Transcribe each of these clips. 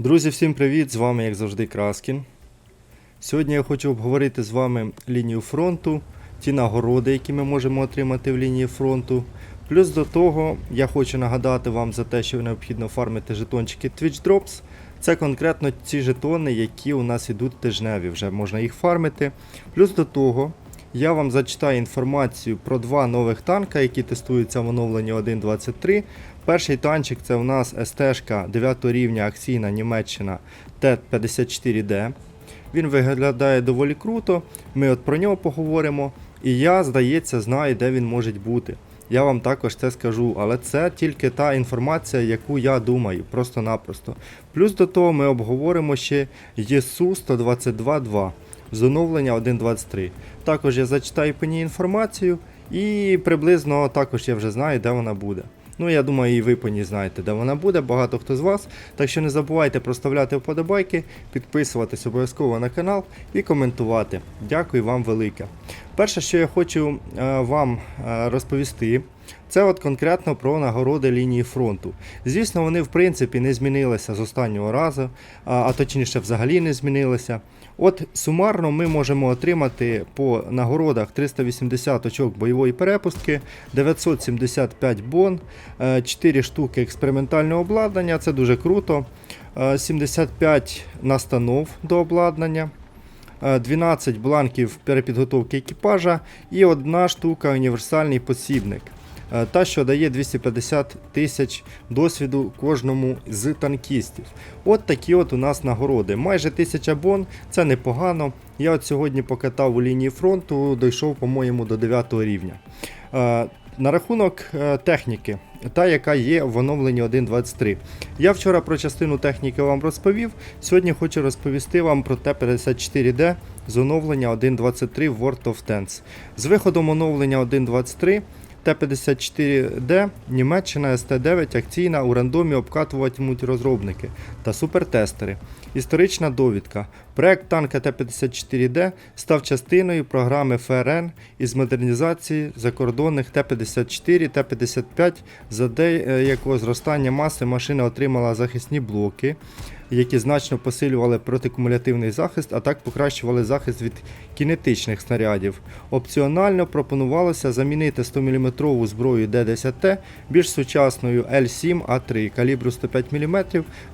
Друзі, всім привіт! З вами, як завжди, Краскін. Сьогодні я хочу обговорити з вами лінію фронту, ті нагороди, які ми можемо отримати в лінії фронту. Плюс до того, я хочу нагадати вам за те, що необхідно фармити жетончики Twitch Drops. Це конкретно ці жетони, які у нас ідуть тижневі, вже можна їх фармити. Плюс до того, я вам зачитаю інформацію про два нових танка, які тестуються в оновленні 1.23. Перший танчик це у нас СТ 9 рівня акційна Німеччина Т-54Д. Він виглядає доволі круто. Ми от про нього поговоримо. І я, здається, знаю, де він може бути. Я вам також це скажу, але це тільки та інформація, яку я думаю, просто-напросто. Плюс до того ми обговоримо ще ЄСУ 122.2 з оновлення 1.23. Також я зачитаю по ній інформацію і приблизно також я вже знаю, де вона буде. Ну, я думаю, і ви по ній знаєте, де вона буде, багато хто з вас. Так що не забувайте проставляти вподобайки, підписуватись обов'язково на канал і коментувати. Дякую вам велике. Перше, що я хочу е, вам е, розповісти, це от конкретно про нагороди лінії фронту. Звісно, вони в принципі не змінилися з останнього разу, а, точніше взагалі не змінилися. От сумарно ми можемо отримати по нагородах 380 очок бойової перепустки, 975 бон, 4 штуки експериментального обладнання, це дуже круто. е, 75 настанов до обладнання. е, 12 бланків перепідготовки екіпажа і одна штука універсальний посібник. Е, Та, що дає 250 тисяч досвіду кожному з танкістів. От такі от у нас нагороди. Майже 1000 бон, це непогано. Я от сьогодні покатав у лінії фронту, дійшов, по-моєму, до 9 рівня. Е, На рахунок е, техніки, та яка є в оновленні 1.23. Я вчора про частину техніки вам розповів. Сьогодні хочу розповісти вам про Т-54D з оновлення 1.23 в World of Tanks. З виходом оновлення 1.23 Т-54D Німеччина СТ-9 акційна у рандомі обкатуватимуть розробники та супертестери. Історична довідка. Проект танка Т-54Д став частиною програми ФРН із модернізації закордонних Т-54 Т-55, за деякого зростання маси машина отримала захисні блоки, які значно посилювали протикумулятивний захист, а так покращували захист від кінетичних снарядів. Опціонально пропонувалося замінити 100-мм зброю Д-10Т більш сучасною Л7А3 калібру 105 мм.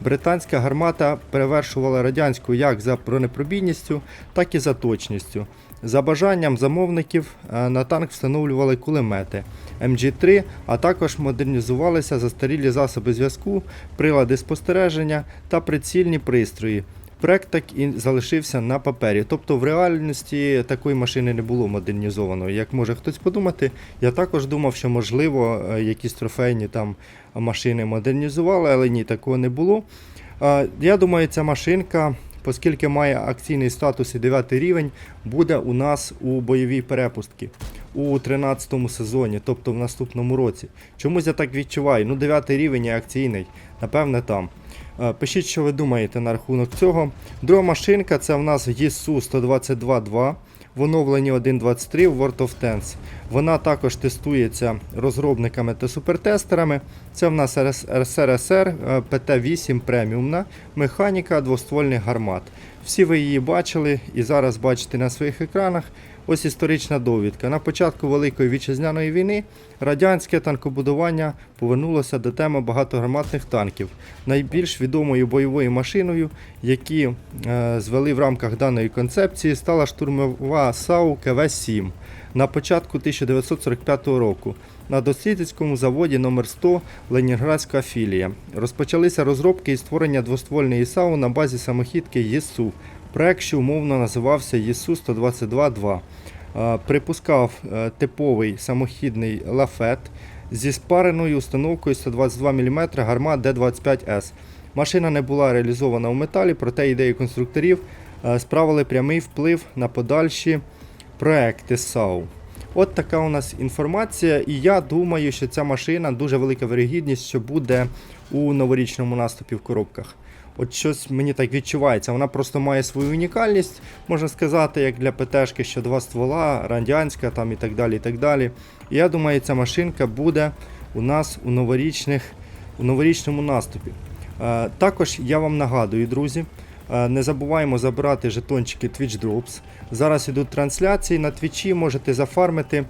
Британська гармата перевершувала радянську як за бронепробійністю, так і за точністю. За бажанням замовників е, на танк встановлювали кулемети МГ-3, а також модернізувалися застарілі засоби зв'язку, прилади спостереження та прицільні пристрої. Проект так і залишився на папері. Тобто в реальності такої машини не було модернізованої. Як може хтось подумати, я також думав, що можливо е, якісь трофейні там машини модернізували, але ні, такого не було. Е, Я думаю, ця машинка, оскільки має акційний статус і 9 рівень, буде у нас у бойовій перепустці у 13 сезоні, тобто в наступному році. Чомусь я так відчуваю. Ну, 9 рівень і акційний, напевне, там. Е, Пишіть, що ви думаєте на рахунок цього. Друга машинка це в нас ЄСУ 122.2 в оновленні 1.23 в World of Tanks. Вона також тестується розробниками та супертестерами. Це в нас СРСР ПТ-8 преміумна механіка двоствольних гармат. Всі ви її бачили і зараз бачите на своїх екранах. Ось історична довідка. На початку Великої вітчизняної війни радянське танкобудування повернулося до теми багатогарматних танків. Найбільш відомою бойовою машиною, які е, звели в рамках даної концепції, стала штурмова САУ КВ-7 на початку 1945 року. На дослідницькому заводі номер 100 Ленінградська філія. Розпочалися розробки і створення двоствольної САУ на базі самохідки ЄСУ. Проект, що умовно називався ЄСУ 122.2. Е, Припускав е, типовий самохідний лафет зі спареною установкою 122 мм гармат Д-25С. Машина не була реалізована в металі, проте ідеї конструкторів е, справили прямий вплив на подальші проекти САУ. От така у нас інформація, і я думаю, що ця машина дуже велика вирогідність, що буде у новорічному наступі в коробках. От щось мені так відчувається. Вона просто має свою унікальність, можна сказати, як для ПТшки, що два ствола, радянська там і так далі. І так далі. І я думаю, ця машинка буде у нас у новорічних, у новорічному наступі. Е, Також я вам нагадую, друзі, е, не забуваємо забирати жетончики Twitch Drops. Зараз ідуть трансляції на Твічі, можете зафармити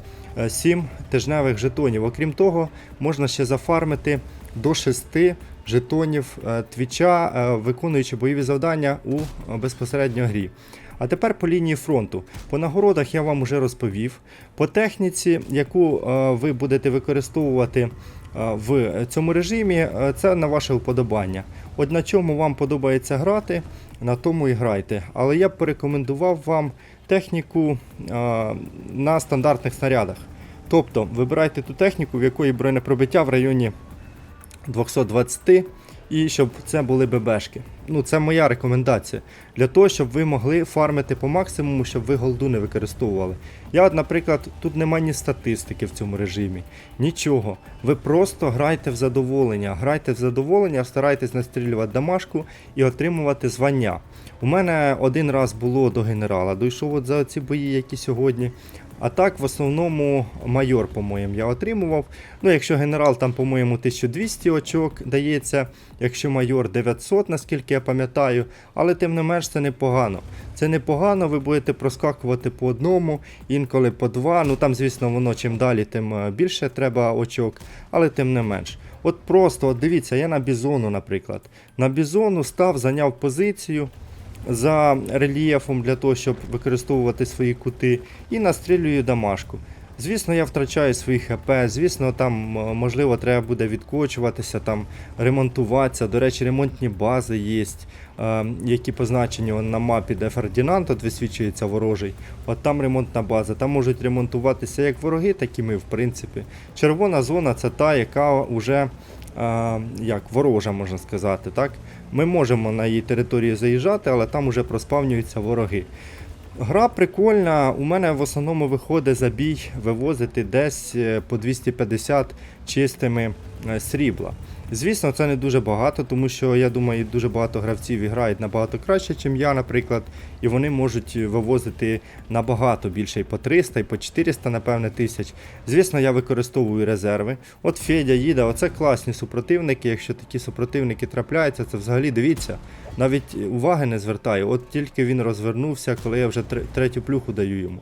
7 тижневих жетонів. Окрім того, можна ще зафармити до 6 жетонів е, Твіча, е, виконуючи бойові завдання у е, безпосередньо грі. А тепер по лінії фронту. По нагородах я вам вже розповів. По техніці, яку ви будете використовувати в цьому режимі, це на ваше вподобання. От на чому вам подобається грати, на тому і грайте. Але я б порекомендував вам техніку на стандартних снарядах. Тобто вибирайте ту техніку, в якої бронепробиття в районі 220 і щоб це були ББшки. Ну, це моя рекомендація. Для того, щоб ви могли фармити по максимуму, щоб ви голду не використовували. Я, наприклад, тут немає ні статистики в цьому режимі, нічого. Ви просто грайте в задоволення. Грайте в задоволення, старайтесь настрілювати дамашку і отримувати звання. У мене один раз було до генерала, дійшов от за ці бої, які сьогодні. А так, в основному майор, по-моєму, я отримував. Ну, якщо генерал там, по-моєму, 1200 очок дається, якщо майор 900, наскільки я пам'ятаю, але тим не менш це непогано. Це непогано, ви будете проскакувати по одному, інколи по два. Ну там, звісно, воно чим далі, тим е, більше треба очок, але тим не менш. От просто, от дивіться, я на бізону, наприклад. На бізону став, зайняв позицію за рельєфом для того, щоб використовувати свої кути, і настрілюю дамашку. Звісно, я втрачаю свої ХП, звісно, там можливо треба буде відкочуватися, там ремонтуватися. До речі, ремонтні бази є, е, які позначені на мапі, де Фердінанд от висвічується ворожий. От там ремонтна база. Там можуть ремонтуватися як вороги, так і ми, в принципі. Червона зона це та, яка вже е, як ворожа, можна сказати. так? Ми можемо на її територію заїжджати, але там вже проспавнюються вороги. Гра прикольна. У мене в основному виходить за бій вивозити десь е, по 250 чистими е, срібла. Звісно, це не дуже багато, тому що я думаю, дуже багато гравців грають набагато краще, ніж я, наприклад, і вони можуть вивозити набагато більше і по 300, і по 400, напевне, тисяч. Звісно, я використовую резерви. От Федя їде, оце класні супротивники. Якщо такі супротивники трапляються, це взагалі дивіться. Навіть уваги не звертаю. От тільки він розвернувся, коли я вже третю плюху даю йому.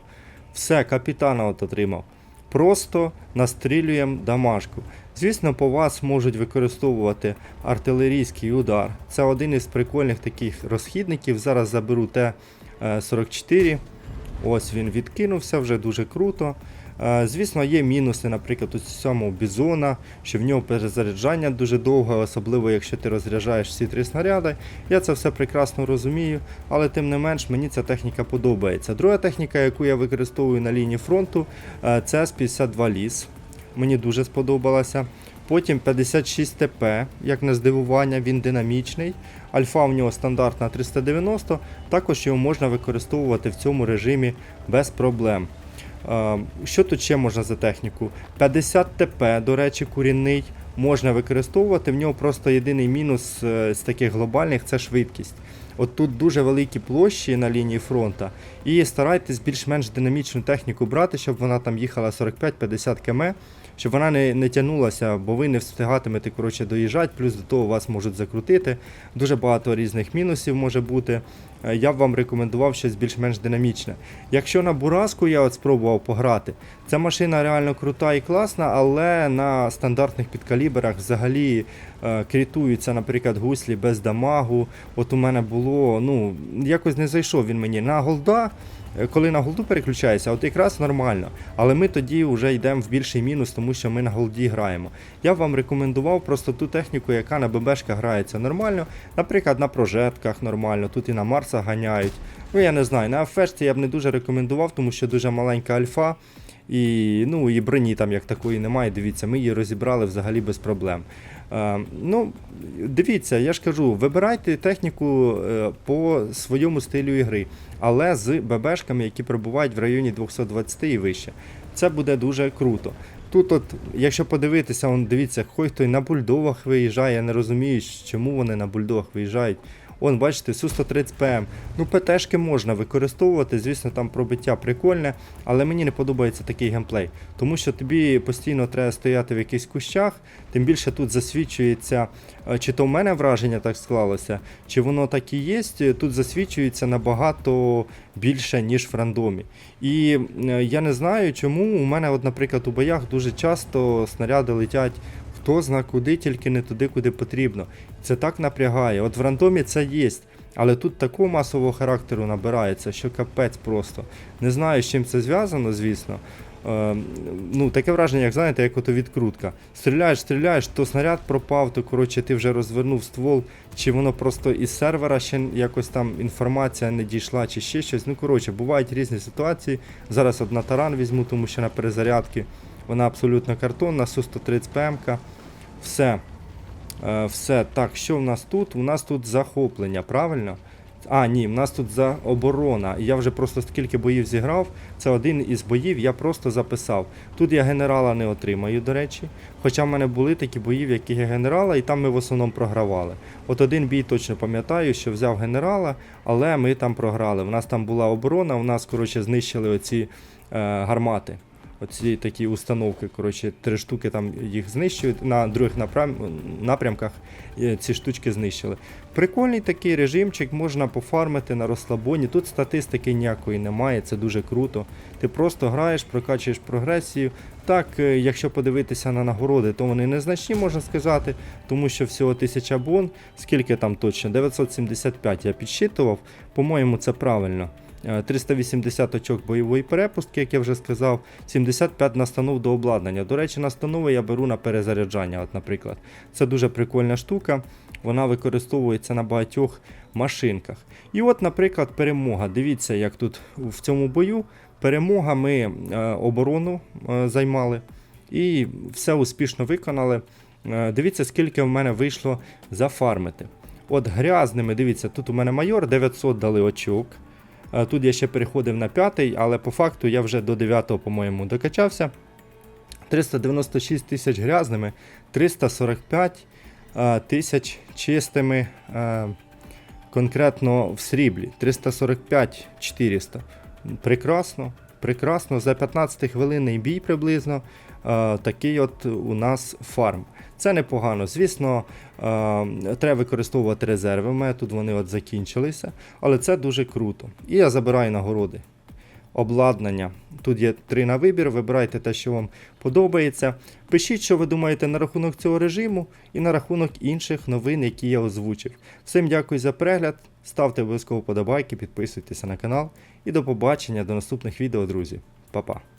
Все, капітана от отримав. Просто настрілюємо дамашку. Звісно, по вас можуть використовувати артилерійський удар. Це один із прикольних таких розхідників. Зараз заберу Т-44. Ось він відкинувся, вже дуже круто. Е, Звісно, є мінуси, наприклад, у цьому бізона, що в нього перезаряджання дуже довго, особливо якщо ти розряджаєш всі три снаряди. Я це все прекрасно розумію, але тим не менш мені ця техніка подобається. Друга техніка, яку я використовую на лінії фронту, е, це С-52 ліс. Мені дуже сподобалася. Потім 56 ТП, як на здивування, він динамічний. Альфа у нього стандартна 390, також його можна використовувати в цьому режимі без проблем. Що тут ще можна за техніку? 50 ТП, до речі, курінний можна використовувати. В нього просто єдиний мінус е, з таких глобальних це швидкість. От тут дуже великі площі на лінії фронту, і старайтесь більш-менш динамічну техніку брати, щоб вона там їхала 45-50 км, щоб вона не, не тягнулася, бо ви не встигатимете коротше, доїжджати, плюс до того вас можуть закрутити. Дуже багато різних мінусів може бути. Е, Я б вам рекомендував щось більш-менш динамічне. Якщо на Бураску я от спробував пограти, ця машина реально крута і класна, але на стандартних підкаліберах взагалі е, крітуються, наприклад, гуслі без дамагу. От у мене було, ну, якось не зайшов він мені на голда. Е, Коли на голду переключається, от якраз нормально. Але ми тоді вже йдемо в більший мінус, тому що ми на голді граємо. Я б вам рекомендував просто ту техніку, яка на ББшках грається нормально. Наприклад, на прожетках нормально, тут і на Марса ганяють. Ну я не знаю, на фешці я б не дуже рекомендував, тому що дуже маленька альфа. І, ну, і броні там як такої немає. Дивіться, ми її розібрали взагалі без проблем. Е, ну, дивіться, я ж кажу, вибирайте техніку е, по своєму стилю ігри, але з ББшками, які перебувають в районі 220 і вище. Це буде дуже круто. Тут, от, якщо подивитися, он, дивіться, хой хто на бульдогах виїжджає, я не розумію, чому вони на бульдогах виїжджають. Он, бачите, Су-130ПМ. Ну, ПТшки можна використовувати, звісно, там пробиття прикольне, але мені не подобається такий геймплей. Тому що тобі постійно треба стояти в якихось кущах, тим більше тут засвідчується, е, чи то в мене враження так склалося, чи воно так і є, тут засвідчується набагато більше, ніж в рандомі. І е, я не знаю, чому у мене, от, наприклад, у боях дуже часто снаряди летять хто зна куди, тільки не туди, куди потрібно. Це так напрягає. От в рандомі це є. Але тут такого масового характеру набирається, що капець просто. Не знаю, з чим це зв'язано, звісно. Е, ну, таке враження, як знаєте, як ото відкрутка. Стріляєш, стріляєш, то снаряд пропав, то коротше ти вже розвернув ствол, чи воно просто із сервера ще якось там інформація не дійшла, чи ще щось. Ну, коротше, бувають різні ситуації. Зараз одна таран візьму, тому що на перезарядки вона абсолютно картонна, Су-130 ПМ. Все. Е, все. Так, що в нас тут? У нас тут захоплення, правильно? А, ні, в нас тут за оборона. Я вже просто скільки боїв зіграв. Це один із боїв, я просто записав. Тут я генерала не отримаю, до речі. Хоча в мене були такі бої, в яких я генерала, і там ми в основному програвали. От один бій точно пам'ятаю, що взяв генерала, але ми там програли. У нас там була оборона, у нас, коротше, знищили оці е, гармати. Оці такі установки, коротше, три штуки там їх знищують, на других напрям... напрямках е, ці штучки знищили. Прикольний такий режимчик, можна пофармити на розслабоні. Тут статистики ніякої немає, це дуже круто. Ти просто граєш, прокачуєш прогресію. Так, е, якщо подивитися на нагороди, то вони незначні, можна сказати, тому що всього 1000 бон, скільки там точно? 975 я підсчитував, по-моєму, це правильно. Е, 380 очок бойової перепустки, як я вже сказав, 75 настанов до обладнання. До речі, настанови я беру на перезаряджання, от, наприклад. Це дуже прикольна штука. Вона використовується на багатьох машинках. І от, наприклад, перемога. Дивіться, як тут в цьому бою перемога ми е, оборону е, займали і все успішно виконали. Е, дивіться, скільки в мене вийшло зафармити. От грязними, дивіться, тут у мене майор 900 дали очок. Е, Тут я ще переходив на п'ятий, але по факту я вже до 9, по-моєму, докачався. 396 тисяч грязними, 345 е, тисяч чистими, е, конкретно в сріблі. 345 400. Прекрасно, прекрасно. За 15 хвилинний бій приблизно. Е, Такий от у нас фарм. Це непогано. Звісно, е, треба використовувати резерви. У мене тут вони от закінчилися, але це дуже круто. І я забираю нагороди. Обладнання. Тут є три на вибір. Вибирайте те, що вам подобається. Пишіть, що ви думаєте на рахунок цього режиму і на рахунок інших новин, які я озвучив. Всім дякую за перегляд. Ставте обов'язково подобайки, підписуйтеся на канал. І до побачення до наступних відео, друзі. Па-па.